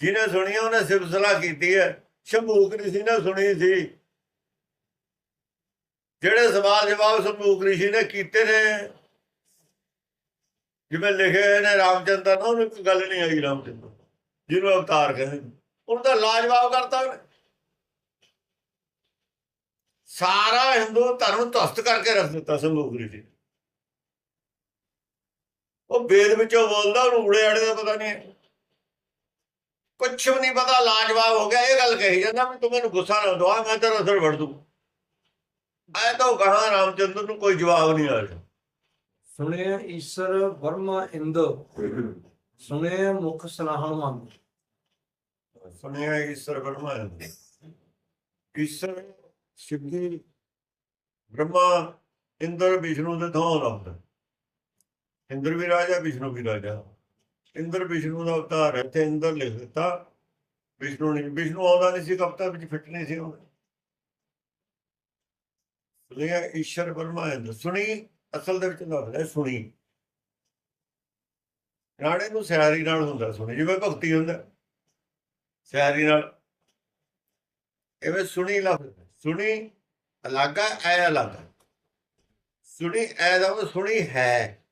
ਜਿਹਨੇ ਸੁਣੀ ਉਹਨੇ ਸਿਫਤ ਸਲਾਹ ਕੀਤੀ ਹੈ। ਸ਼ੰਭੂਕ ਰਿਸ਼ੀ ਨੇ ਸੁਣੀ ਸੀ। ਜਿਹੜੇ ਸਵਾਲ ਜਵਾਬ ਸ਼ੰਭੂਕ ਰਿਸ਼ੀ ਨੇ ਕੀਤੇ ਨੇ। ਜਿਵੇਂ ਲਿਖੇ ਹੋਏ ਨੇ ਰਾਮਚੰਦਰ ਨੇ ਉਹਨੂੰ ਕੋਈ ਗੱਲ ਨਹੀਂ ਆਈ ਰਾਮਚੰਦਰ ਜਿਹਨੂੰ ਅਵਤਾਰ ਕਹਿੰਦੇ ਨੇ। ਉਹਨੂੰ ਤਾਂ ਲਾਜਵਾਬ ਕਰਤਾ ਉਹਨੇ। ਸਾਰਾ ਹਿੰਦੂ ਧਰਮ ਧਸਤ ਕਰਕੇ ਰੱਖ ਦਿੱਤਾ ਸ਼ੰਭੂਕ ਰਿਸ਼ੀ ਨੇ। ਉਹ ਵੇਦ ਵਿੱਚੋਂ ਬੋਲਦਾ, ਉਹਨੂੰ ਉੜੇ ਆੜੇ ਦਾ ਪਤਾ ਨਹੀਂ ਹੈ। ਕੁਛ ਵੀ ਨਹੀਂ ਪਤਾ ਲਾਜਵਾਬ ਹੋ ਗਿਆ ਇਹ ਗੱਲ ਕਹੀ ਜਾਂਦਾ ਵੀ ਤੂੰ ਮੈਨੂੰ ਗੁੱਸਾ ਨਾ ਦਵਾ ਮੈਂ ਤੇਰਾ ਸਿਰ ਵੜ ਦੂੰ। ਐ ਤਾਂ ਕਹਾ ਰਾਮਚੰਦਰ ਨੂੰ ਕੋਈ ਜਵਾਬ ਨਹੀਂ ਆ ਰਿਹਾ। ਸੁਣਿਆ ਈਸ਼ਰ ਬਰਮਾ ਇੰਦ ਸੁਣਿਆ ਮੁਖ ਸਨਾਹਣ ਮੰਨ ਸੁਣਿਆ ਈਸ਼ਰ ਬ੍ਰਹਮਾ ਹੈ। ਈਸ਼ਰ ਸ਼ਿਵ ਜੀ ਬ੍ਰਹਮਾ ਇੰਦਰ ਵਿਸ਼ਨੂੰ ਦੇ ਦੋ ਰੰਗ ਇੰਦਰ ਵੀ ਰਾਜਾ ਵਿਸ਼ਨੂੰ ਵੀ ਰਾਜਾ। ਇੰਦਰ ਵਿਸ਼ਨੂੰ ਦਾ ਅਵਤਾਰ ਹੈ ਤੇ ਇੰਦਰ ਲਿਖ ਦਿੱਤਾ। ਵਿਸ਼ਨੂੰ ਨਹੀਂ ਵਿਸ਼ਨੂੰ ਆਉਂਦਾ ਨਹੀਂ ਸੀ, ਕਵਿਤਾ ਵਿੱਚ ਫਿੱਟ ਨਹੀਂ ਸੀ ਉਹ ਸੁਣਿਆ ਈਸ਼ਰ ਬ੍ਰਹਮਾ ਇੰਦਰ ਸੁਣੀ, ਅਸਲ ਦੇ ਵਿੱਚ ਲਫ਼ਜ਼ ਹੈ ਸੁਣੀ। ਰਾਣੇ ਨੂੰ ਸਿਆਰੀ ਨਾਲ ਹੁੰਦਾ, ਸੁਣੀ, ਜਿਵੇਂ ਭਗਤੀ ਹੁੰਦਾ। ਸਿਆਰੀ ਨਾਲ। ਐਵੇਂ ਸੁਣੀ ਲਫ਼ਜ਼, ਸੁਣੀ ਅਲੱਗ ਹੈ ਐ ਅਲੱਗ ਸੁਣੀ ਐ ਦਾ ਸੁਣੀ ਹੈ।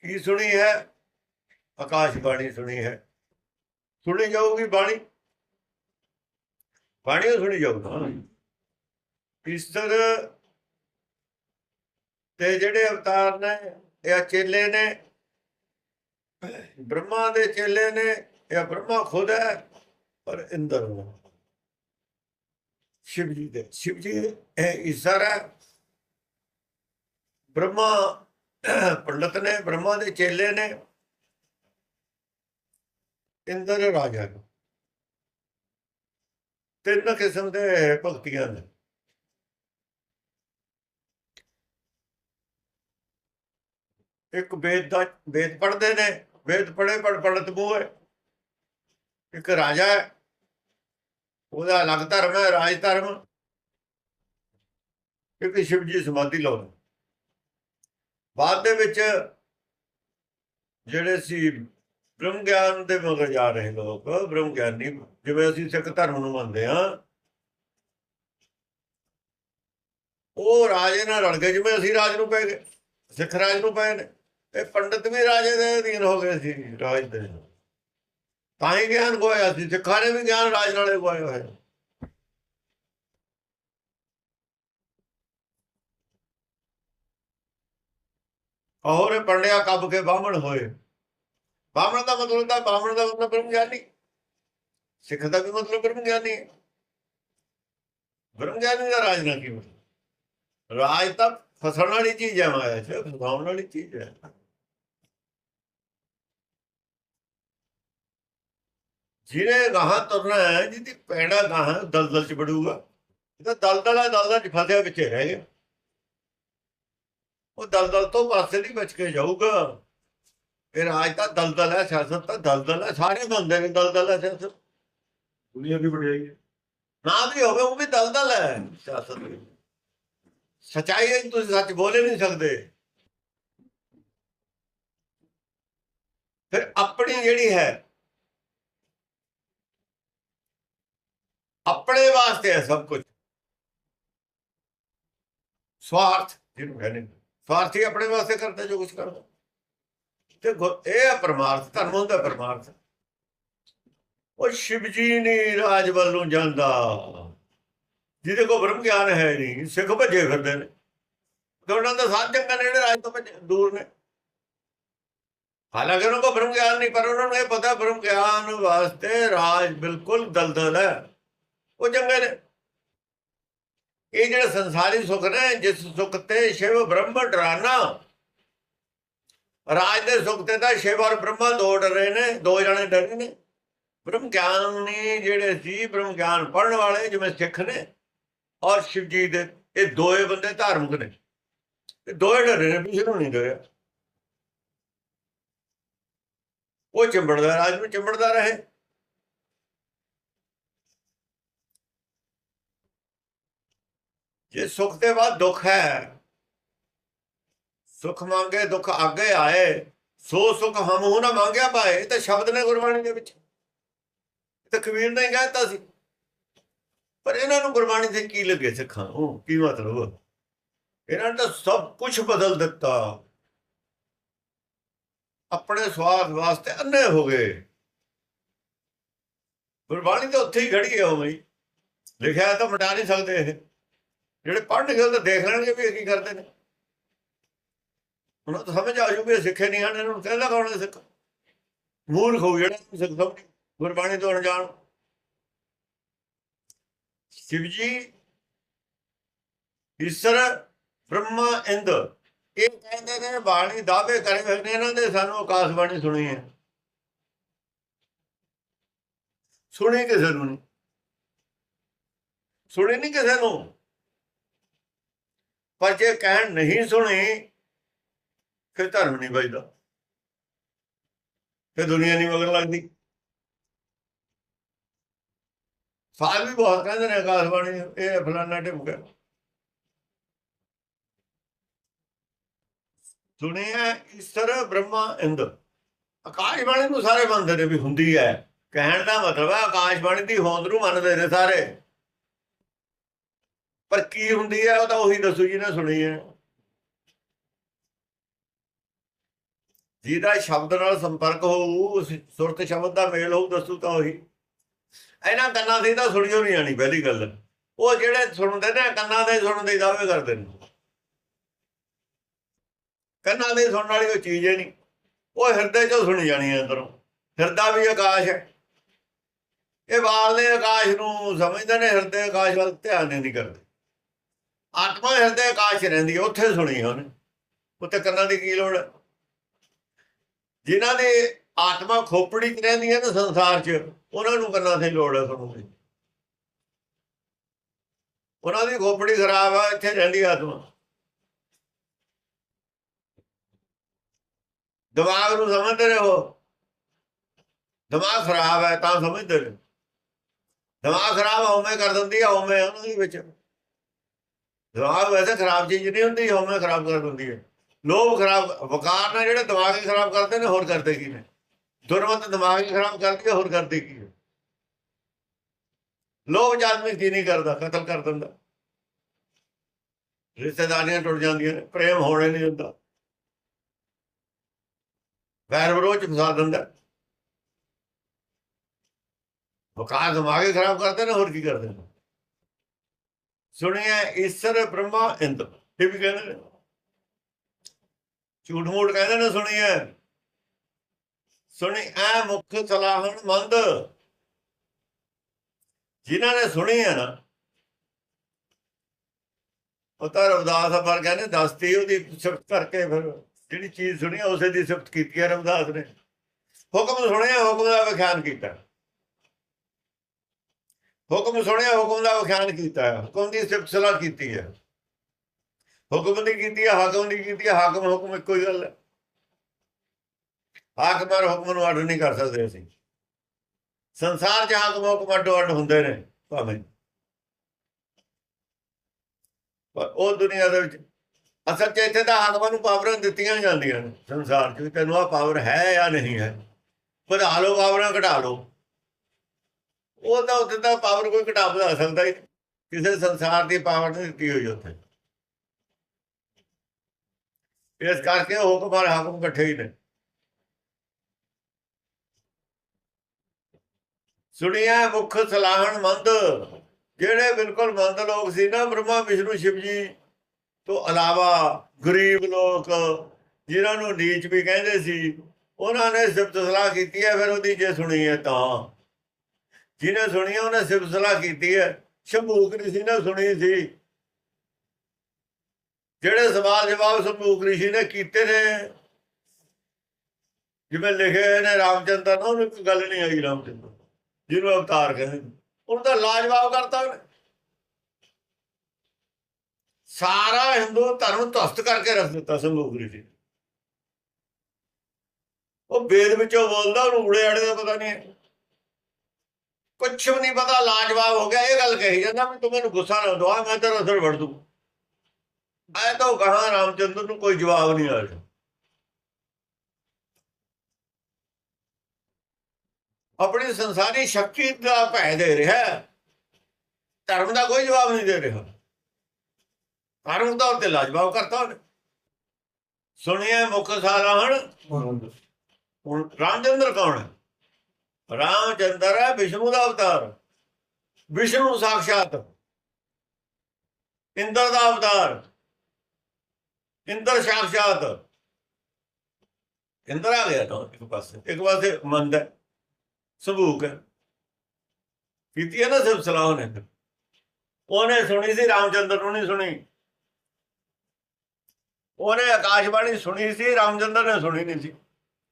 ਕੀ ਸੁਣੀ ਹੈ? ਆਕਾਸ਼ ਬਾਣੀ ਸੁਣੀ ਹੈ। ਸੁਣੀ ਜਾਊਗੀ ਬਾਣੀ? ਬਾਣੀ ਸੁਣੀ ਜਾਊਗਾ। ਈਸ਼ਰ ਤੇ ਜਿਹੜੇ ਅਵਤਾਰ ਨੇ ਇਹ ਚੇਲੇ ਨੇ। ਬ੍ਰਹਮਾ ਦੇ ਚੇਲੇ ਨੇ ਇਹ ਬ੍ਰਹਮਾ ਖੁਦ ਹੈ ਪਰ ਇੰਦਰ ਨੂੰ। ਸ਼ਿਵ ਜੀ ਦੇ ਸ਼ਿਵ ਜੀ ਇਹ ਈਸ਼ਰ ਹੈ। ਬ੍ਰਹਮਾ ਪੰਡਤ ਨੇ ਬ੍ਰਹਮਾ ਦੇ ਚੇਲੇ ਨੇ। ਇੰਦਰ ਰਾਜਾ ਨੇ। ਤਿੰਨ ਕਿਸਮ ਦੇ ਭਗਤੀਆਂ ਨੇ। ਇੱਕ ਵੇਦ ਦਾ, ਵੇਦ ਪੜ੍ਹਦੇ ਨੇ, ਵੇਦ ਪੜੇ ਪੜ ਪੜਤ ਬੂਏ ਇੱਕ ਰਾਜਾ ਹੈ। ਉਹਦਾ ਅਲੱਗ ਧਰਮ ਹੈ, ਰਾਜ ਧਰਮ। ਇੱਕ ਸ਼ਿਵ ਜੀ ਸਮਾਧੀ ਲਾਉਂਦੇ ਬਾਅਦ ਦੇ ਵਿੱਚ ਜਿਹੜੇ ਸੀ ਬ੍ਰਹਮ ਗਿਆਨ ਦੇ ਮਗਰ ਜਾ ਰਹੇ ਲੋਕ, ਬ੍ਰਹਮ ਗਿਆਨੀ ਜਿਵੇਂ ਅਸੀਂ ਸਿੱਖ ਧਰਮ ਨੂੰ ਮੰਨਦੇ ਆ ਉਹ ਰਾਜੇ ਨਾਲ ਰਲ ਗਏ, ਜਿਵੇਂ ਅਸੀਂ ਰਾਜ ਨੂੰ ਪੈ ਗਏ, ਸਿੱਖ ਰਾਜ ਨੂੰ ਪਏ ਨੇ ਇਹ ਪੰਡਤ ਵੀ ਰਾਜੇ ਦੇ ਅਧੀਨ ਹੋ ਗਏ ਸੀ, ਰਾਜ ਦੇ। ਤਾਂ ਹੀ ਗਿਆਨ ਗੋਇਆ ਸੀ, ਸਿੱਖਾਂ ਨੇ ਵੀ ਗਿਆਨ ਰਾਜ ਨਾਲੇ ਗੋਇਆ ਹੋਇਆ। ਹੋਰ ਪੰਡਿਆ ਕੱਬ ਕੇ ਬਾਹਮਣ ਹੋਏ। ਬਾਹਮਣ ਦਾ ਮਤਲਬ ਤਾਂ ਬਾਹਮਣ ਦਾ ਮਤਲਬ ਬ੍ਰਹਮ ਗਿਆਨੀ ਸਿੱਖ ਦਾ ਵੀ ਮਤਲਬ ਬ੍ਰਹਮ ਗਿਆਨੀ ਹੈ। ਬ੍ਰਹਮ ਗਿਆਨੀ ਦਾ ਰਾਜ ਨਾ ਕੀ ਮਤਲਬ ਰਾਜ ਤਾਂ ਫਸਣ ਵਾਲੀ ਚੀਜ਼ ਹੈ ਮਾਇਆ ਚ ਫਸਾਉਣ ਵਾਲੀ ਚੀਜ਼ ਹੈ। ਜਿਹਨੇ ਗਾਹਾਂ ਤੁਰਨਾ ਹੈ, ਜਿਹਦੀ ਪੈੜਾ ਗਾਹਾਂ ਦਲਦਲ ਚ ਵੜੂਗਾ ਇਹਦਾ ਦਲਦਲ ਹੈ, ਦਲਦਲ ਚ ਫਸਿਆ, ਵਿੱਚ ਰਹਿ ਗਿਆ। ਉਹ ਦਲਦਲ ਤੋਂ ਪਾਸੇ ਨਹੀਂ ਬਚ ਕੇ ਜਾਊਗਾ। ਇਹ ਰਾਜ ਤਾਂ ਦਲਦਲ ਹੈ ਸਿਆਸਤ ਤਾਂ ਦਲਦਲ ਹੈ ਸਾਰੇ ਬੰਦੇ ਨੇ ਦਲਦਲ ਹੈ ਸਿਆਸਤ। ਦੁਨੀਆ ਦੀ ਵਡਿਆਈ ਹੈ। ਨਾ ਵੀ ਹੋਵੇ ਉਹ ਵੀ ਦਲਦਲ ਹੈ ਸਿਆਸਤ ਸਚਾਈ ਹੈ ਤੁਸੀਂ ਸੱਚ ਬੋਲੇ ਨਹੀਂ ਸਕਦੇ। ਫਿਰ ਆਪਣੀ ਜਿਹੜੀ ਹੈ ਆਪਣੇ ਵਾਸਤੇ ਹੈ ਸਭ ਕੁਝ ਸਵਾਰਥ ਜਿਹਨੂੰ ਕਹਿੰਦੇ। ਸਵਾਰਥੀ ਆਪਣੇ ਵਾਸਤੇ ਕਰਦਾ ਜੋ ਕੁਝ ਕਰਦਾ। ਤੇ ਇਹ ਹੈ ਪਰਮਾਰਥ, ਧਰਮ ਹੁੰਦਾ ਪਰਮਾਰਥ। ਉਹ ਸ਼ਿਵ ਜੀ ਨਹੀਂ ਰਾਜ ਵੱਲੋਂ ਜਾਂਦਾ। ਜਿਹਦੇ ਕੋਲ ਬ੍ਰਹਮ ਗਿਆਨ ਹੈ ਨਹੀਂ ਸਿੱਖ ਭੱਜੇ ਫਿਰਦੇ ਨੇ। ਉਹਨਾਂ ਦਾ ਸਾਥ ਚੰਗਾ ਜਿਹੜੇ ਰਾਜ ਤੋਂ ਦੂਰ ਨੇ। ਹਾਲਾਂਕਿ ਉਹਨਾਂ ਕੋਲ ਬ੍ਰਹਮ ਗਿਆਨ ਨਹੀਂ ਪਰ ਉਹਨਾਂ ਨੂੰ ਇਹ ਪਤਾ, ਬ੍ਰਹਮ ਗਿਆਨ ਵਾਸਤੇ ਰਾਜ ਬਿਲਕੁਲ ਦਲਦਲ ਹੈ। ਉਹ ਚੰਗੇ ਨੇ। ਇਹ ਜਿਹੜੇ ਸੰਸਾਰੀ ਸੁੱਖ ਨੇ, ਜਿਸ ਸੁੱਖ ਤੇ ਸ਼ਿਵ ਬ੍ਰਹਮ ਡਰਾਨਾ ਰਾਜ ਦੇ ਸੁੱਖ ਤੇ ਤਾਂ ਸ਼ਿਵ ਔਰ ਬ੍ਰਹਮਾ ਦੋ ਡਰੇ ਨੇ, ਦੋ ਜਣੇ ਡਰੇ ਨੇ। ਬ੍ਰਹਮ ਗਿਆਨੀ ਜਿਹੜੇ ਸੀ ਬ੍ਰਹਮ ਗਿਆਨ ਪੜਨ ਵਾਲੇ, ਜਿਵੇਂ ਸਿੱਖ ਨੇ, ਔਰ ਸ਼ਿਵ ਜੀ ਦੇ, ਇਹ ਦੋਏ ਬੰਦੇ ਧਾਰਮਿਕ ਨੇ। ਇਹ ਦੋਏ ਡਰੇ ਨੇ, ਪਿਛੇ ਨੂੰ ਨਹੀਂ ਡਰਿਆ। ਉਹ ਚਿੰਬੜਦਾ, ਰਾਜ ਨੂੰ ਚਿੰਬੜਦਾ ਰਹੇ। ਜੇ ਸੁੱਖ ਦੇ ਬਾਅਦ ਦੁੱਖ ਹੈ ਸੁਖ ਮੰਗੇ, ਦੁੱਖ ਅੱਗੇ ਆਏ। ਸੋ ਸੁਖ ਹਮ ਹੂ ਨਾ ਮੰਗਿਆ ਪਾਏ ਇਹ ਤਾਂ ਸ਼ਬਦ ਨੇ ਗੁਰਬਾਣੀ ਦੇ ਵਿੱਚ। ਇਹ ਤਾਂ ਕਬੀਰ ਨੇ ਕਹਿਤਾ ਸੀ। ਪਰ ਇਹਨਾਂ ਨੂੰ ਗੁਰਬਾਣੀ ਤੇ ਕੀ ਲੱਗੇ ਸਿੱਖਾਂ ਉਹ ਕੀ ਮਤਲਬ? ਇਹਨਾਂ ਨੇ ਤਾਂ ਸਭ ਕੁਝ ਬਦਲ ਦਿੱਤਾ। ਆਪਣੇ ਸਵਾਰਥ ਵਾਸਤੇ ਅੰਨੇ ਹੋ ਗਏ। ਗੁਰਬਾਣੀ ਤਾਂ ਉੱਥੇ ਹੀ ਖੜੀ ਹੈ ਉਵੇਂ ਹੀ। ਲਿਖਿਆ ਤਾਂ ਮਿਟਾ ਨਹੀਂ ਸਕਦੇ ਇਹ। ਜਿਹੜੇ ਪੜ੍ਹਨਗੇ ਉਹ ਤਾਂ ਦੇਖ ਲੈਣਗੇ ਵੀ ਇਹ ਕੀ ਕਰਦੇ ਨੇ। ਉਹਨਾਂ ਨੂੰ ਤਾਂ ਸਮਝ ਆ ਜੂਗੀ ਇਹ ਸਿੱਖੇ ਨਹੀਂ ਹਨ, ਇਹਨਾਂ ਨੂੰ ਕਹਿੰਦਾ ਕੌਣ ਹੈ ਸਿੱਖ? ਮੂਰਖ ਹੋ ਜਿਹੜਾ ਸਿੱਖ ਸਮਝ, ਗੁਰਬਾਣੀ ਤੋਂ ਅਣਜਾਣ। ਸ਼ਿਵ ਜੀ ਈਸ਼ਰ, ਬ੍ਰਹਮਾ, ਇੰਦ, ਇਹ ਕਹਿੰਦੇ ਨੇ ਬਾਣੀ ਦਾਅਵੇ ਕਰੇ ਹੋਏ ਨੇ, ਇਹਨਾਂ ਦੇ ਸਾਨੂੰ ਆਕਾਸ਼ ਬਾਣੀ ਸੁਣੀ ਹੈ। ਸੁਣੀ ਕਿਸੇ ਨੂੰ ਨਹੀਂ? ਸੁਣੀ ਨਹੀਂ ਕਿਸੇ ਨੂੰ? ਪਰ ਜੇ ਕਹਿਣ ਨਹੀਂ ਸੁਣੀ ਫਿਰ ਧਰਮ ਨਹੀਂ ਬਚਦਾ ਫਿਰ ਦੁਨੀਆ ਨਹੀਂ ਮਗਰ ਲੱਗਦੀ। ਸਾਲ ਵੀ ਬਹੁਤ ਕਹਿੰਦੇ ਨੇ ਆਕਾਸ਼ ਬਾਣੀ ਇਹ ਫਲਾਨਾ ਢਿਮਕਾ ਸੁਣਿਆ ਈਸ਼ਰ, ਬ੍ਰਹਮਾ ਇੰਦ ਆਕਾਸ਼ ਬਾਣੀ ਨੂੰ ਸਾਰੇ ਮੰਨਦੇ ਨੇ ਵੀ ਹੁੰਦੀ ਹੈ। ਕਹਿਣ ਦਾ ਮਤਲਬ ਹੈ ਆਕਾਸ਼ ਬਾਣੀ ਦੀ ਹੋਂਦ ਨੂੰ ਮੰਨਦੇ ਨੇ ਸਾਰੇ। ਪਰ ਕੀ ਹੁੰਦੀ ਹੈ ਉਹ ਤਾਂ ਉਹੀ ਦੱਸੂ ਜੀ ਨੇ ਸੁਣੀ ਹੈ। ਜਿਹਦਾ ਸ਼ਬਦ ਨਾਲ ਸੰਪਰਕ ਹੋਊ, ਉਸ ਸੁਰਤ ਸ਼ਬਦ ਦਾ ਮੇਲ ਹੋਊ, ਦੱਸੂ ਤਾਂ ਉਹੀ। ਇਹਨਾਂ ਕੰਨਾਂ ਦੀ ਤਾਂ ਸੁਣਿਓ ਨਹੀਂ ਆਣੀ ਪਹਿਲੀ ਗੱਲ। ਉਹ ਜਿਹੜੇ ਸੁਣਦੇ ਨੇ, ਕੰਨਾਂ ਦੇ ਸੁਣਨ ਦੇ ਦਾਅਵੇ ਕਰਦੇ ਨੇ। ਕੰਨਾਂ ਦੇ ਸੁਣਨ ਵਾਲੀ ਕੋਈ ਚੀਜ਼ ਹੀ ਨਹੀਂ। ਉਹ ਹਿਰਦੇ ਚੋਂ ਸੁਣੀ ਜਾਣੀ ਹੈ ਅੰਦਰੋਂ। ਹਿਰਦਾ ਵੀ ਆਕਾਸ਼ ਹੈ। ਇਹ ਬਾਹਰਲੇ ਆਕਾਸ਼ ਨੂੰ ਸਮਝਦੇ ਨੇ, ਹਿਰਦੇ ਆਕਾਸ਼ ਵੱਲ ਧਿਆਨ ਨਹੀਂ ਕਰਦੇ। ਆਤਮਾ ਹਿਰਦੇ ਆਕਾਸ਼ ਰਹਿੰਦੀ ਹੈ, ਉੱਥੇ ਸੁਣੀ ਉਹਨੇ। ਉੱਥੇ ਕੰਨਾਂ ਦੀ ਕੀ ਲੋੜ ਹੈ? ਜਿਨ੍ਹਾਂ ਦੇ ਆਤਮਾ ਖੋਪੜੀ 'ਚ ਰਹਿੰਦੀ ਹੈ ਨਾ ਸੰਸਾਰ 'ਚ, ਉਹਨਾਂ ਨੂੰ ਕੰਨਾਂ ਦੀ ਲੋੜ ਹੈ ਤੁਹਾਨੂੰ। ਉਹਨਾਂ ਦੀ ਖੋਪੜੀ ਖਰਾਬ ਆ, ਇੱਥੇ ਰਹਿੰਦੀ ਆਤਮਾ। ਦਿਮਾਗ ਨੂੰ ਸਮਝਦੇ ਨੇ ਉਹ ਦਿਮਾਗ ਖਰਾਬ ਹੈ ਤਾਂ ਸਮਝਦੇ ਨੇ ਦਿਮਾਗ ਖਰਾਬ ਹਉਮੈ ਕਰ ਦਿੰਦੀ ਹੈ ਹਉਮੈ ਉਹਨਾਂ ਦੇ ਵਿੱਚ। ਦਿਮਾਗ ਵੈਸੇ ਖਰਾਬ ਚੀਜ਼ ਨਹੀਂ ਹੁੰਦੀ, ਹਉਮੈ ਖਰਾਬ ਕਰ ਦਿੰਦੀ ਹੈ। ਲੋਭ ਖਰਾਬ, ਵਕਾਰ ਨਾਲ ਜਿਹੜੇ ਦਿਮਾਗ ਹੀ ਖਰਾਬ ਕਰਦੇ ਨੇ, ਹੋਰ ਕਰਦੇ ਕੀ ਨੇ? ਦੁਰਮਤ ਦਿਮਾਗ ਹੀ ਖਰਾਬ ਕਰਦੀ ਹੋਰ ਕਰਦੇ ਕੀ ਹੈ ਲੋਭ ਜਾਦਮੀ ਕੀ ਨਹੀਂ ਕਰਦਾ, ਕਤਲ ਕਰ ਦਿੰਦਾ। ਰਿਸ਼ਤੇਦਾਰੀਆਂ ਟੁੱਟ ਜਾਂਦੀਆਂ ਨੇ, ਪ੍ਰੇਮ ਹੋਣੇ ਨਹੀਂ ਹੁੰਦਾ ਵੈਰ ਵਿਰੋਧ ਚ ਫਸਾ ਦਿੰਦਾ। ਵਕਾਰ ਦਿਮਾਗ ਖਰਾਬ ਕਰਦੇ ਨੇ, ਹੋਰ ਕੀ ਕਰਦੇ ਨੇ? ਸੁਣਿਆ ਈਸ਼ਰ ਬ੍ਰਹਮਾ ਇੰਦ ਇਹ ਵੀ ਕਹਿੰਦੇ ਨੇ। ਝੂਠ ਮੂਠ ਕਹਿੰਦੇ ਨੇ ਸੁਣੀਏ। ਸੁਣੀ ਐ ਮੁਖ ਸਲਾਹਣ ਮੰਦ। ਜਿਨ੍ਹਾਂ ਨੇ ਸੁਣੀ ਹੈ ਨਾ ਉਹ ਤਾਂ ਰਵਦਾਸ ਪਰ ਕਹਿੰਦੇ ਦੱਸਤੀ ਉਹਦੀ ਸਿਫਤ ਕਰਕੇ ਫਿਰ ਜਿਹੜੀ ਚੀਜ਼ ਸੁਣੀ ਉਸੇ ਦੀ ਸਿਫਤ ਕੀਤੀ ਹੈ ਰਵਦਾਸ ਨੇ। ਹੁਕਮ ਸੁਣਿਆ ਹੁਕਮ ਦਾ ਵਿਖਿਆਨ ਕੀਤਾ। ਹੁਕਮ ਸੁਣਿਆ ਹੁਕਮ ਦਾ ਵਿਖਿਆਨ ਕੀਤਾ। ਹੈ, ਹੁਕਮ ਦੀ ਸਿਫਤ ਸਲਾਹ ਕੀਤੀ ਹੈ। ਹੁਕਮ ਦੀ ਕੀਤੀ ਹੈ ਹਾਕਮ ਦੀ ਕੀਤੀ, ਹਾਕਮ ਹੁਕਮ ਇੱਕੋ ਹੀ ਗੱਲ ਹੈ। ਹਾਕਮ ਔਰ ਹੁਕਮ ਨੂੰ ਅੱਡ ਨਹੀਂ ਕਰ ਸਕਦੇ ਅਸੀਂ। ਸੰਸਾਰ 'ਚ ਹਾਕਮ ਹੁਕਮ ਅੱਡੋ ਅੱਡ ਹੁੰਦੇ ਨੇ, ਭਾਵੇਂ। ਪਰ ਉਹ ਦੁਨੀਆ ਦੇ ਵਿੱਚ, ਅਸਲ 'ਚ ਇੱਥੇ ਤਾਂ ਹਾਕਮਾਂ ਨੂੰ ਪਾਵਰਾਂ ਦਿੱਤੀਆਂ ਜਾਂਦੀਆਂ ਨੇ, ਸੰਸਾਰ 'ਚ ਤੈਨੂੰ ਆ ਪਾਵਰ ਹੈ ਜਾਂ ਨਹੀਂ ਹੈ। ਵਧਾ ਲਓ ਪਾਵਰਾਂ ਘਟਾ ਲਓ। ਉਹ ਤਾਂ ਉੱਥੇ ਤਾਂ ਪਾਵਰ ਕੋਈ ਘਟਾ ਵਧਾ ਸਕਦਾ ਹੀ ਕਿਸੇ ਸੰਸਾਰ ਦੀ ਪਾਵਰ ਨਹੀਂ ਦਿੱਤੀ ਹੋਈ ਉੱਥੇ। ਇਸ ਕਰਕੇ ਹੁਕਮ ਔਰ ਹਾਕਮ ਇਕੱਠੇ ਹੀ ਨੇ। ਸੁਣਿਆ ਮੁਖ ਸਲਾਹਣ ਮੰਦ, ਜਿਹੜੇ ਬਿਲਕੁਲ ਮੰਦ ਲੋਕ ਸੀ ਨਾ, ਬ੍ਰਹਮਾ ਵਿਸ਼ਨੂੰ ਸ਼ਿਵ ਜੀ ਤੋਂ ਇਲਾਵਾ ਗਰੀਬ ਲੋਕ, ਜਿਨ੍ਹਾਂ ਨੂੰ ਨੀਚ ਵੀ ਕਹਿੰਦੇ ਸੀ, ਉਹਨਾਂ ਨੇ ਸਿਫਤ ਸਲਾਹ ਕੀਤੀ ਹੈ, ਫਿਰ ਉਹਦੀ ਜੇ ਸੁਣੀ ਹੈ ਤਾਂ। ਜਿਹਨੇ ਸੁਣੀ ਉਹਨੇ ਸਿਫਤ ਸਲਾਹ ਕੀਤੀ ਹੈ। ਸ਼ੰਭੂਕ ਰਿਸ਼ੀ ਨੇ ਸੁਣੀ ਸੀ ਜਿਹੜੇ ਸਵਾਲ ਜਵਾਬ ਸ਼ੰਭੂਕ ਰਿਸ਼ੀ ਨੇ ਕੀਤੇ ਨੇ, ਜਿਵੇਂ ਲਿਖੇ ਨੇ ਰਾਮਚੰਦਰ ਨੇ ਉਹਨੂੰ ਕੋਈ ਗੱਲ ਨਹੀਂ ਆਈ ਰਾਮਚੰਦਰ ਜਿਹਨੂੰ ਅਵਤਾਰ ਕਹਿੰਦੇ ਨੇ। ਉਹਨੂੰ ਤਾਂ ਲਾਜਵਾਬ ਕਰਤਾ ਉਹਨੇ ਸਾਰਾ ਹਿੰਦੂ ਧਰਮ ਧਸਤ ਕਰਕੇ ਰੱਖ ਦਿੱਤਾ ਸੰਭੂਕ ਰਿਸ਼ੀ ਨੇ। ਉਹ ਵੇਦ ਵਿੱਚੋਂ ਬੋਲਦਾ, ਉਹਨੂੰ ਉੜੇ ਆੜੇ ਦਾ ਪਤਾ ਨਹੀਂ ਕੁਛ ਵੀ ਨਹੀਂ ਪਤਾ, ਲਾਜਵਾਬ ਹੋ ਗਿਆ, ਇਹ ਗੱਲ ਕਹੀ ਜਾਂਦਾ ਮੈਂ ਤੂੰ ਮੈਨੂੰ ਗੁੱਸਾ ਨਾ ਦਵਾ ਮੈਂ ਤੇਰਾ ਸਿਰ ਵੜ ਦੂੰ ਆਇਆ ਤਾਂ ਉਹ ਕਹਾ ਰਾਮਚੰਦਰ ਨੂੰ ਕੋਈ ਜਵਾਬ ਨਹੀਂ ਆਇਆ। ਆਪਣੀ ਸੰਸਾਰੀ ਸ਼ਕਤੀ ਦਾ ਭੈ ਦੇ ਰਿਹਾ ਧਰਮ ਦਾ ਕੋਈ ਜਵਾਬ ਨਹੀਂ ਦੇ ਰਿਹਾ। ਧਰਮ ਦਾ ਉੱਤੇ ਲਾਜਵਾਬ ਕਰਤਾ ਉਹਨੇ। ਸੁਣਿਆ ਮੁਖ ਸਾਰਾਹਣ ਹੁਣ ਰਾਮਚੰਦਰ ਕੌਣ ਹੈ? ਰਾਮਚੰਦਰ ਹੈ ਵਿਸ਼ਨੂੰ ਦਾ ਅਵਤਾਰ। ਵਿਸ਼ਨੂੰ ਸਾਖਸ਼ਾਤ ਇੰਦਰ ਦਾ ਅਵਤਾਰ। ਇੰਦਰ ਸਾਖਸ਼ਾਤ ਇੰਦਰ ਆ ਗਿਆ ਤਾਂ ਇੱਕ ਪਾਸੇ। ਇੱਕ ਪਾਸੇ ਮੰਦ ਹੈ ਸਬੂਕ ਹੈ। ਕੀਤੀ ਹੈ ਨਾ ਸਭ ਸਲਾਹ ਨੇ ਉਹਨੇ ਸੁਣੀ ਸੀ, ਰਾਮਚੰਦਰ ਨੂੰ ਨਹੀਂ ਸੁਣੀ। ਉਹਨੇ ਆਕਾਸ਼ਬਾਣੀ ਸੁਣੀ ਸੀ, ਰਾਮਚੰਦਰ ਨੇ ਸੁਣੀ ਨਹੀਂ ਸੀ।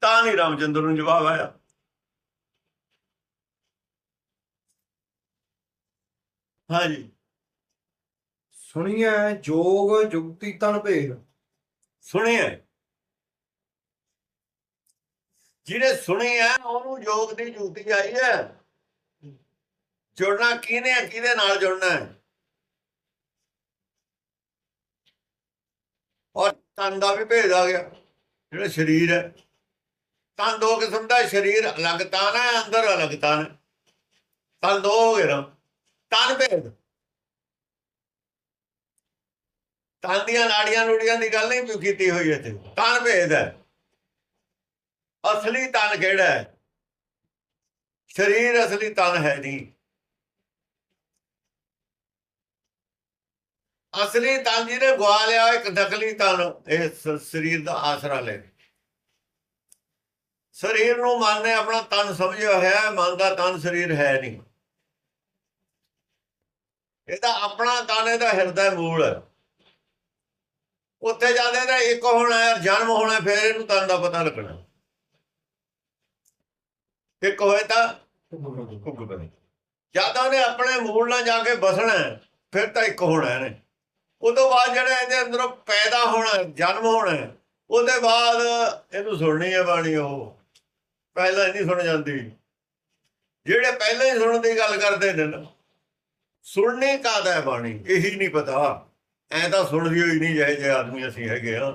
ਤਾਂ ਨਹੀਂ ਰਾਮਚੰਦਰ ਨੂੰ ਜਵਾਬ ਆਇਆ। ਹਾਂਜੀ। ਸੁਣੀਐ ਜੋਗ ਜੁਗਤੀ ਤਨ ਭੇਦ। ਸੁਣਿਆ ਜਿਹਨੇ ਸੁਣੀ ਹੈ ਉਹਨੂੰ ਯੋਗ ਦੀ ਜੁਗਤੀ ਆਈ ਹੈ। ਜੁੜਨਾ ਕਿਹਨੇ ਹੈ, ਕਿਹਦੇ ਨਾਲ ਜੁੜਨਾ ਹੈ? ਔਰ ਤਨ ਦਾ ਵੀ ਭੇਦ ਆ ਗਿਆ ਜਿਹੜਾ ਸਰੀਰ ਹੈ। ਤਨ ਦੋ ਕਿਸਮ ਦਾ ਸਰੀਰ ਅਲੱਗ ਤਨ ਹੈ ਅੰਦਰ ਅਲੱਗ ਤਨ ਤਨ ਦੋ ਹੋ ਗਏ ਤਨ ਭੇਦ। ਤਨ ਦੀਆਂ ਨਾੜੀਆਂ ਨੂੜੀਆਂ ਦੀ ਗੱਲ ਨਹੀਂ ਕੀਤੀ ਹੋਈ ਇੱਥੇ। ਤਨ ਭੇਦ ਹੈ ਅਸਲੀ ਤਨ ਕਿਹੜਾ ਹੈ? ਸਰੀਰ ਅਸਲੀ ਤਨ ਹੈ ਨਹੀਂ। ਅਸਲੀ ਤਨ ਜਿਹਨੇ ਗਵਾ ਲਿਆ, ਇੱਕ ਨਕਲੀ ਤਨ ਇਹ ਸਰੀਰ ਦਾ ਆਸਰਾ ਲੈ ਸਰੀਰ ਨੂੰ ਮਨ ਨੇ ਆਪਣਾ ਤਨ ਸਮਝਿਆ ਹੋਇਆ ਹੈ, ਮਨ ਦਾ ਤਨ ਸਰੀਰ ਹੈ ਨਹੀਂ। ਇਹਦਾ ਆਪਣਾ ਤਨ, ਇਹਦਾ ਹਿਰਦਾ ਮੂਲ ਹੈ। ਉੱਥੇ ਜਾਂਦੇ ਤਾਂ ਇੱਕ ਹੋਣਾ ਹੈ ਜਨਮ ਹੋਣਾ, ਫਿਰ ਇਹਨੂੰ ਤਨ ਦਾ ਪਤਾ ਲੱਗਣਾ। ਇੱਕ ਹੋਏ ਤਾਂ ਕੁੱਗ ਬਣੇ। ਜਦ ਉਹਨੇ ਆਪਣੇ ਮੂਲ ਨਾਲ ਜਾ ਕੇ ਬਸਣਾ ਫਿਰ ਤਾਂ ਇੱਕ ਹੋਣਾ ਇਹਨੇ। ਉਦੋਂ ਬਾਅਦ ਜਿਹੜਾ ਇਹਦੇ ਅੰਦਰੋਂ ਪੈਦਾ ਹੋਣਾ, ਜਨਮ ਹੋਣਾ ਉਹਦੇ ਬਾਅਦ ਇਹਨੂੰ ਸੁਣਨੀ ਹੈ ਬਾਣੀ ਉਹ। ਪਹਿਲਾਂ ਨਹੀਂ ਸੁਣ ਜਾਂਦੀ। ਜਿਹੜੇ ਪਹਿਲਾਂ ਹੀ ਸੁਣਨ ਦੀ ਗੱਲ ਕਰਦੇ ਨੇ ਨਾ, ਸੁਣਨੇ ਕਾਦਾ ਬਾਣੀ? ਇਹੀ ਨਹੀਂ ਪਤਾ। ਐ ਤਾਂ ਸੁਣਦੀ ਹੋਈ ਨਹੀਂ ਜਿਹੇ ਜਿਹੇ ਆਦਮੀ ਅਸੀਂ ਹੈਗੇ ਆ।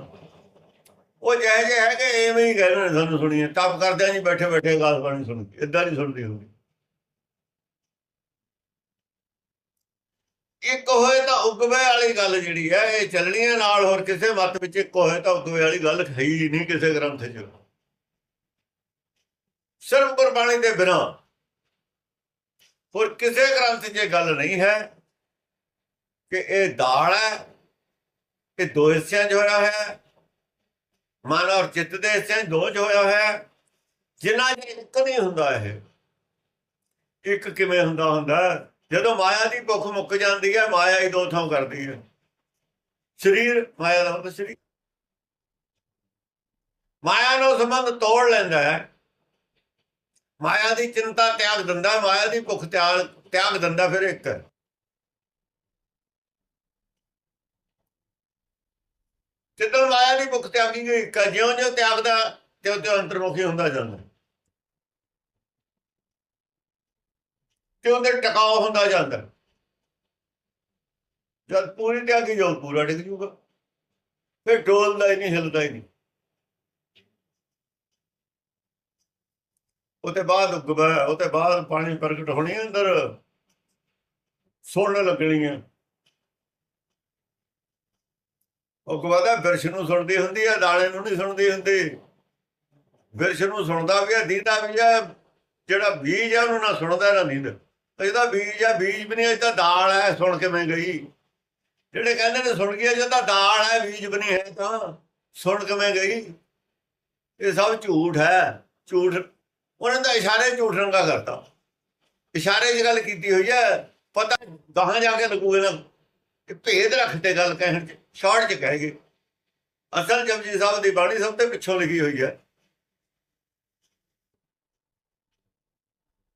ਉਹ ਜਿਹੇ ਜਿਹੇ ਹੈਗੇ, ਐਵੇਂ ਹੀ ਕਹਿੰਦੇ ਨੇ ਸਾਨੂੰ ਸੁਣੀਏ। ਟੱਪ ਕਰਦਿਆਂ ਜੀ ਬੈਠੇ ਬੈਠੇ ਗੱਲ ਬਾਣੀ ਸੁਣਦੀ ਇਦਾਂ ਨਹੀਂ ਸੁਣਦੀ ਹੁੰਦੀ। ਇੱਕ ਹੋਏ ਤਾਂ ਉਗਵੇ ਵਾਲੀ ਗੱਲ ਜਿਹੜੀ ਹੈ, ਇਹ ਚੱਲਣੀ ਹੈ ਨਾਲ ਹੋਰ ਕਿਸੇ ਮਤ ਵਿੱਚ ਇੱਕ ਹੋਏ ਤਾਂ ਉਗਵੇ ਵਾਲੀ ਗੱਲ ਹੈ ਹੀ ਨਹੀਂ ਕਿਸੇ ਗ੍ਰੰਥ 'ਚ। ਸਿਰਫ ਗੁਰਬਾਣੀ ਦੇ ਬਿਨਾ ਹੋਰ ਕਿਸੇ ਗ੍ਰੰਥ 'ਚ ਇਹ ਗੱਲ ਨਹੀਂ ਹੈ। ਕਿ ਇਹ ਦਾਲ ਹੈ ਇਹ ਦੋ ਹਿੱਸਿਆਂ 'ਚ ਹੋਇਆ ਹੈ। ਮਨ ਔਰ ਚਿੱਤ ਦੇ ਹਿੱਸਿਆਂ 'ਚ ਦੋ 'ਚ ਹੋਇਆ ਹੈ। ਜਿਨ੍ਹਾਂ 'ਚ ਇੱਕ ਨਹੀਂ ਹੁੰਦਾ ਇਹ। ਇੱਕ ਕਿਵੇਂ ਹੁੰਦਾ ਹੁੰਦਾ? ਜਦੋਂ ਮਾਇਆ ਦੀ ਭੁੱਖ ਮੁੱਕ ਜਾਂਦੀ ਹੈ, ਮਾਇਆ ਹੀ ਦੋ ਥਾਂ ਕਰਦੀ ਹੈ। ਸਰੀਰ, ਮਾਇਆ ਦਾ ਹੁੰਦਾ ਸਰੀਰ। ਮਾਇਆ ਨੂੰ ਸੰਬੰਧ ਤੋੜ ਲੈਂਦਾ ਹੈ। ਮਾਇਆ ਦੀ ਚਿੰਤਾ ਤਿਆਗ ਦਿੰਦਾ, ਮਾਇਆ ਦੀ ਭੁੱਖ ਤਿਆਗ ਤਿਆਗ ਦਿੰਦਾ ਫਿਰ ਇੱਕ। ਹੈ ਜਦੋਂ ਮਾਇਆ ਦੀ ਭੁੱਖ ਤਿਆਗੀ ਗਈ ਜਿਉਂ ਜਿਉਂ ਤਿਆਗਦਾ ਤਿਉਂ ਤਿਉਂ ਅੰਤਰਮੁਖੀ ਹੁੰਦਾ ਜਾਂਦਾ। ਤੇ ਉਹਦੇ ਟਿਕਾਉ ਹੁੰਦਾ ਜਾਂਦਾ। ਜਦ ਪੂਰੀ ਤਿਆਗੀ ਜੋ ਪੂਰਾ ਟਿਕ ਜੂਗਾ। ਫਿਰ ਡੋਲਦਾ ਹੀ ਨਹੀਂ ਹਿਲਦਾ ਹੀ ਨਹੀਂ ਉਹਦੇ ਬਾਅਦ ਉਗਵਾ ਉਹਦੇ ਬਾਅਦ ਪਾਣੀ ਪ੍ਰਗਟ ਹੋਣੀ ਹੈ ਅੰਦਰ। ਸੁਣਨ ਹੈ ਉਹ ਕਹਿੰਦਾ ਬਿਰਸ਼ ਨੂੰ ਸੁਣਦੀ ਹੁੰਦੀ ਹੈ ਦਾਣੇ ਨੂੰ ਨਹੀਂ ਸੁਣਦੀ ਹੁੰਦੀ। ਬਿਰਸ਼ ਨੂੰ ਸੁਣਦਾ ਵੀ ਹੈ ਦੀਦਾ ਵੀ ਹੈ ਜਿਹੜਾ ਬੀਜ ਹੈ ਉਹਨੂੰ ਨਾ ਸੁਣਦਾ, ਨਾ ਨੀਂਦ। ਇਹਦਾ ਬੀਜ ਹੈ ਬੀਜ ਵੀ ਨਹੀਂ, ਇਹ ਤਾਂ ਦਾਲ ਹੈ ਸੁਣ ਕੇ ਗਈ। ਜਿਹੜੇ ਕਹਿੰਦੇ ਨੇ ਸੁਣ ਗਿਆ ਜਦੋਂ ਦਾਲ ਹੈ ਬੀਜ ਵੀ ਨਹੀਂ ਹੈ, ਤਾਂ ਸੁਣ ਕਿਵੇਂ ਗਈ। ਇਹ ਸਭ ਝੂਠ ਹੈ, ਝੂਠ। ਉਹਨਾਂ ਦਾ ਇਸ਼ਾਰੇ ਝੂਠ ਰੰਗਾ ਕਰਤਾ। ਇਸ਼ਾਰੇ 'ਚ ਗੱਲ ਕੀਤੀ ਹੋਈ ਹੈ ਪਤਾ ਗਾਹਾਂ ਜਾ ਕੇ ਲੱਗੂਗੇ ਨਾ। ਕਿ ਭੇਦ ਰੱਖਦੇ ਗੱਲ ਕਹਿਣ 'ਚ ਸ਼ਾਰਟ 'ਚ ਕਹੇਗੇ ਅਸਲ ਜਪਜੀ ਸਾਹਿਬ ਦੀ ਬਾਣੀ ਸਭ ਤੋਂ ਪਿੱਛੋਂ ਲਿਖੀ ਹੋਈ ਹੈ।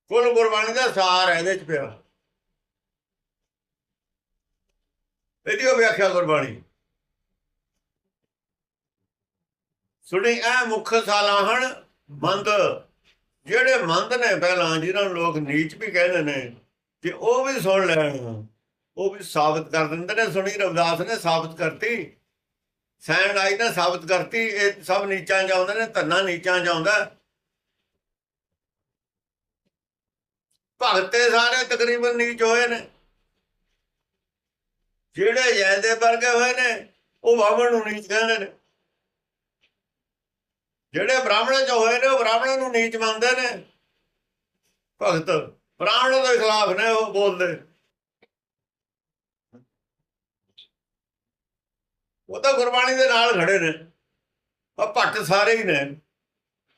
ਕੁੱਲ ਗੁਰਬਾਣੀ ਦਾ ਸਾਰ ਹੈ ਇਹਦੇ 'ਚ ਪਿਆ। ਇਹਦੀ ਉਹ ਵਿਆਖਿਆ ਗੁਰਬਾਣੀ। ਸੁਣੀ ਐ ਮੁਖ ਸਾਲਾਹਣ ਮੰਦ। ਜਿਹੜੇ ਮੰਦ ਨੇ ਪਹਿਲਾਂ ਜਿਹਨਾਂ ਨੂੰ ਲੋਕ ਨੀਚ ਵੀ ਕਹਿੰਦੇ ਨੇ, ਤੇ ਉਹ ਵੀ ਸੁਣ ਲੈਣ। ਉਹ ਵੀ ਸਾਬਤ ਕਰ ਦਿੰਦੇ ਨੇ, ਸੁਣੀ ਰਵਿਦਾਸ ਨੇ ਸਾਬਤ ਕਰਤੀ। ਸੈਣ ਆਈ ਨੇ ਸਾਬਤ ਕਰਤੀ, ਇਹ ਸਭ ਨੀਚਾਂ ਜਾਉਂਦੇ ਨੇ, ਧੰਨਾ ਨੀਚਾਂ ਜਾਉਂਦਾ ਭਗਤੇ ਸਾਰੇ ਤਕਰੀਬਨ ਨੀਚ ਹੋਏ ਨੇ। ਜਿਹੜੇ ਜੈਦੇ ਵਰਗੇ ਹੋਏ ਨੇ, ਉਹ ਬਾਹਮਣ ਨੂੰ ਨੀਚ ਕਹਿੰਦੇ ਨੇ। ਜਿਹੜੇ ਬ੍ਰਾਹਮਣ ਚ ਹੋਏ ਨੇ, ਉਹ ਬ੍ਰਾਹਮਣ ਨੂੰ ਨੀਚ ਮੰਨਦੇ ਨੇ। ਭਗਤ ਬ੍ਰਾਹਮਣ ਦੇ ਖਿਲਾਫ ਨੇ ਉਹ ਬੋਲਦੇ। ਉਹ ਤਾਂ ਗੁਰਬਾਣੀ ਦੇ ਨਾਲ ਖੜੇ ਨੇ। ਉਹ ਭੱਟ ਸਾਰੇ ਹੀ ਨੇ।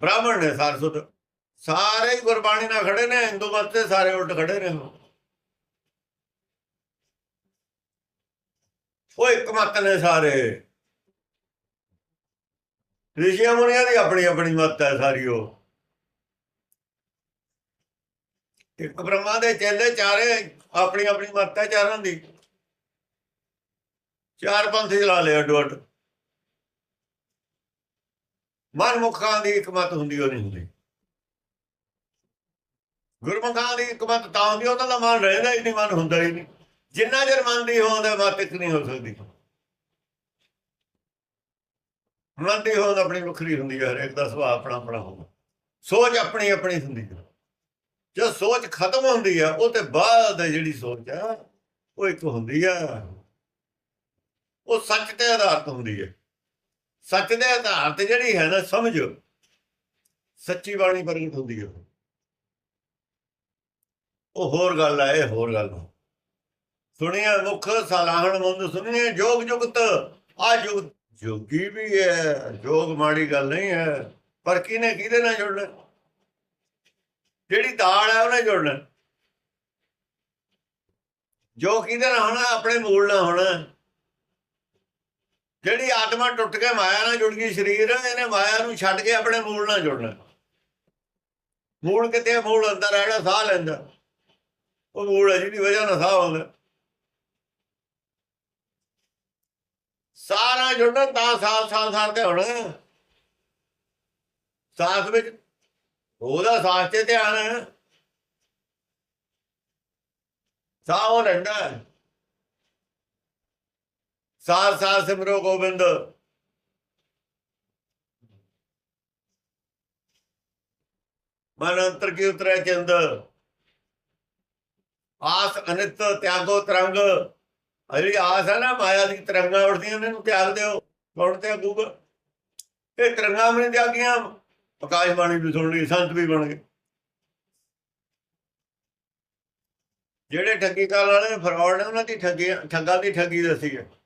ਬ੍ਰਾਹਮਣ ਨੇ ਸਾਰਸੁਤ ਸਾਰੇ ਹੀ ਗੁਰਬਾਣੀ ਨਾਲ ਖੜੇ ਨੇ। ਹਿੰਦੂ ਮਤ ਤੇ ਸਾਰੇ ਉਲਟ ਖੜੇ ਨੇ। ਉਹ ਇੱਕ ਮਤ ਨੇ ਸਾਰੇ। ਰਿਸ਼ੀਆਂ ਮੁਨੀਆਂ ਦੀ ਆਪਣੀ ਆਪਣੀ ਮਤ ਹੈ ਸਾਰੀ ਉਹ। ਇੱਕ ਬ੍ਰਹਮਾ ਦੇ ਚੇਲੇ ਚਾਰੇ ਆਪਣੀ ਆਪਣੀ ਮਤ ਹੈ ਚਾਰਾਂ ਦੀ। ਚਾਰ ਪੰਥ ਚਲਾ ਲਿਆ ਅੱਡੋ ਅੱਡ। ਮਨਮੁਖਾਂ ਦੀ ਇੱਕ ਮਤ ਹੁੰਦੀ ਉਹ ਨਹੀਂ ਹੁੰਦੀ। ਗੁਰਮੁਖਾਂ ਦੀ ਇੱਕ ਮਤ ਤਾਂ ਹੁੰਦੀ ਉਹਨਾਂ ਦਾ ਮਨ ਰਹਿੰਦਾ ਹੀ ਨਹੀਂ, ਮਨ ਹੁੰਦਾ ਹੀ ਨਹੀਂ। ਜਿੰਨਾ ਚਿਰ ਮਨ ਦੀ ਹੋਂਦ ਹੈ ਮਤ ਇੱਕ ਨਹੀਂ ਹੋ ਸਕਦੀ। ਮਨ ਦੀ ਹੋਂਦ ਆਪਣੀ ਵੱਖਰੀ ਹੁੰਦੀ ਹੈ ਹਰੇਕ ਦਾ ਸੁਭਾਅ ਆਪਣਾ ਆਪਣਾ ਹੁੰਦਾ। ਸੋਚ ਆਪਣੀ ਆਪਣੀ ਹੁੰਦੀ ਹੈ ਜਦ ਸੋਚ ਖਤਮ ਹੁੰਦੀ ਹੈ ਉਹ ਤੇ ਬਾਅਦ ਜਿਹੜੀ ਸੋਚ ਹੈ ਉਹ ਇੱਕ ਹੁੰਦੀ ਹੈ ਉਹ ਸੱਚ ਤੇ ਆਧਾਰਿਤ ਹੁੰਦੀ ਹੈ। ਸੱਚ ਦੇ ਆਧਾਰ ਤੇ ਜਿਹੜੀ ਹੈ ਨਾ, ਸਮਝ, ਸੱਚੀ ਬਾਣੀ ਪ੍ਰਗਟ ਹੁੰਦੀ ਹੈ ਉਹ। ਹੋਰ ਗੱਲ ਹੈ ਇਹ ਹੋਰ ਗੱਲ ਸੁਣਿਆ ਮੁਖ, ਸਲਾਹਣ ਮੁੰਦ ਸੁਣਿਆ, ਜੋਗ ਜੁਗਤ, ਆ ਜੁਗ, ਜੋਗੀ ਵੀ ਹੈ, ਜੋਗ ਮਾੜੀ ਗੱਲ ਨਹੀਂ ਹੈ, ਪਰ ਕਿਨੇ ਕਿਹਦੇ ਨਾਲ ਜੁੜਨਾ? ਜਿਹੜੀ ਦਾਲ ਹੈ, ਉਹਨੇ ਜੁੜਨਾ। ਜੋ ਕਿਹਦੇ ਨਾਲ ਹੋਣਾ, ਆਪਣੇ ਮੂਲ ਨਾਲ ਹੋਣਾ। ਜਿਹੜੀ ਆਤਮਾ ਟੁੱਟ ਕੇ ਮਾਇਆ ਨਾਲ ਜੁੜ ਗਈ, ਸਰੀਰ, ਇਹਨੇ ਮਾਇਆ ਨੂੰ ਛੱਡ ਕੇ ਆਪਣੇ ਮੂਲ ਨਾਲ ਜੁੜਨਾ। ਮੂਲ ਕਿਤੇ ਮੂਲ ਅੰਦਰ ਹੈ ਜਿਹੜਾ ਸਾਹ ਲੈਂਦਾ। ਉਹ ਮੂਲ ਹੈ ਜਿਹਦੀ ਵਜ੍ਹਾ ਨਾਲ ਸਾਹ ਆਉਂਦਾ। ਸਾਰਾ ਜੁੜਨਾ ਤਾਂ ਸਾਹ ਸਾਹ ਸਾਹ ਤੇ ਹੋਣਾ। ਸਾਹ ਵਿੱਚ ਉਹਦਾ ਸਾਹ ਤੇ ਧਿਆਨ ਹੈ। ਸਾਹ ਉਹ ਲੈਂਦਾ ਸਾਰ ਸਾਰ ਸਿਮਰੋ ਗੋਬਿੰਦ। ਮਨ ਅੰਤਰ ਕੀ ਉਤਰੈ ਚੰਦ। ਆਸ ਅਨਿਤ ਤਿਆਗੋ ਤਰੰਗ। ਅਜੀ ਆਸ ਹੈ ਨਾ, ਮਾਇਆ ਦੀ ਤਰੰਗਾਂ ਉੱਠਦੀਆਂ ਉਹਨਾਂ ਨੂੰ ਤਿਆਗ ਦਿਓ। ਸੁਣ ਕੌਣ ਤਿਆਗੂਗਾ? ਇਹ ਤਰੰਗਾਂ ਵੀ ਨਹੀਂ ਤਿਆਗੀਆਂ। ਪ੍ਰਕਾਸ਼ ਬਾਣੀ ਵੀ ਸੁਣ ਲਈ, ਸੰਤ ਵੀ ਬਣ ਗਏ। ਜਿਹੜੇ ਠੱਗੀ ਕਾਲ ਵਾਲੇ ਫਰਾਡ ਨੇ, ਉਹਨਾਂ ਦੀ ਠੱਗੀ ਠੱਗਾਂ ਦੀ ਠੱਗੀ ਦੱਸੀ ਹੈ।